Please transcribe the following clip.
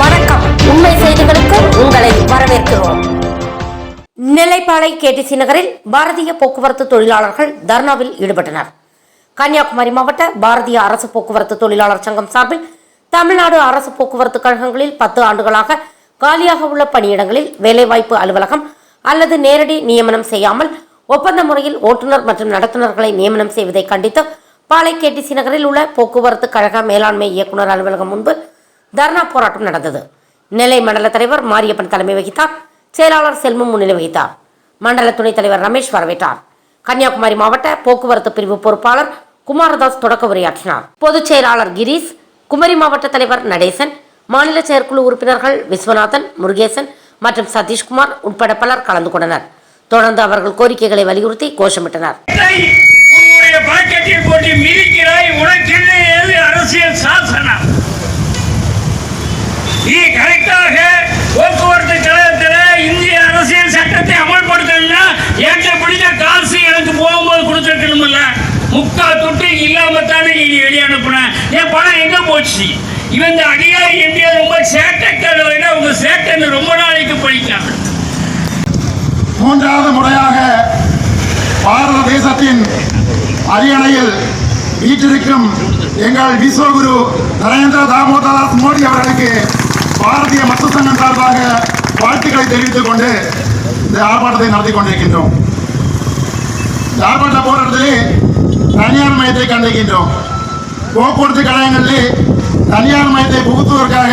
வணக்கம். உண்மை செய்திகளுக்கு உங்களை வரவேற்கிறோம். நெல்லைப்பாளை கேடிசி நகரில் பாரதிய போக்குவரத்து தொழிலாளர்கள் தர்ணாவில் ஈடுபட்டனர். கன்னியாகுமரி மாவட்ட பாரதிய அரசு போக்குவரத்து தொழிலாளர் சங்கம் சார்பில் தமிழ்நாடு அரசு போக்குவரத்து கழகங்களில் பத்து ஆண்டுகளாக காலியாக உள்ள பணியிடங்களில் வேலைவாய்ப்பு அலுவலகம் அல்லது நேரடி நியமனம் செய்யாமல் ஒப்பந்த முறையில் ஓட்டுநர் மற்றும் நடத்துனர்களை நியமனம் செய்வதை கண்டித்து பாளை கேடிசி நகரில் உள்ள போக்குவரத்து கழக மேலாண்மை இயக்குநர் அலுவலகம் முன்பு தர்ணா போராட்டம் நடந்தது. நெல்லை மண்டல தலைவர் மாரியப்பன் தலைமை வகித்தார். செயலாளர் செல்வம் முன்னிலை வகித்தார். மண்டல துணைத் தலைவர் ரமேஷ் வரவேற்றார். கன்னியாகுமரி மாவட்ட போக்குவரத்து பிரிவு பொறுப்பாளர் குமாரதாஸ் தொடக்க உரையாற்றினார். பொதுச் செயலாளர் கிரீஷ் குமரி மாவட்ட தலைவர் நடேசன் மாநில செயற்குழு உறுப்பினர்கள் விஸ்வநாதன் முருகேசன் மற்றும் சதீஷ்குமார் உட்பட பலர் கலந்து கொண்டனர். தொடர்ந்து அவர்கள் கோரிக்கைகளை வலியுறுத்தி கோஷமிட்டனர். உன்னுடைய பாக்கெட்டில் போட்டு மிதிக்கிறாய். உனக்கு அரசியல் சாசனம். கரெக்டாக போக்குவரத்து கழகத்தில் இந்திய அரசியல் சட்டத்தை அமல்படுத்தணும்னா என்கிட்ட பிடிச்ச காசு எனக்கு போகும்போது கொடுத்துருக்கணும்ல முக்கால் தொட்டு இல்லாம தானே நீ வெளியே அனுப்புன. என் பணம் எங்க போச்சு? இவன் இந்த அதிகாரி எம்பியா ரொம்ப சேட்டைக்காரர் உங்க சேட்டைன்னு ரொம்ப நாளைக்கு படிக்காம மூன்றாவது முறையாக பாரத தேசத்தின் அரியணையில் வீற்றிருக்கும் எங்கள் விஸ்வகுரு நரேந்திர தாமோதரதாஸ் மோடி அவர்களுக்கு பாரதிய மக்கள் சங்கம் சார்பாக வாழ்த்துக்களை தெரிவித்துக் கொண்டு இந்த ஆர்ப்பாட்டத்தை நடத்தி கொண்டிருக்கின்றோம். இந்த ஆர்ப்பாட்ட போராட்டத்திலே தனியார் மையத்தை கண்டிருக்கின்றோம் போக்குவரத்து கழகங்களிலே தனியார் மையத்தை புகுத்துவதற்காக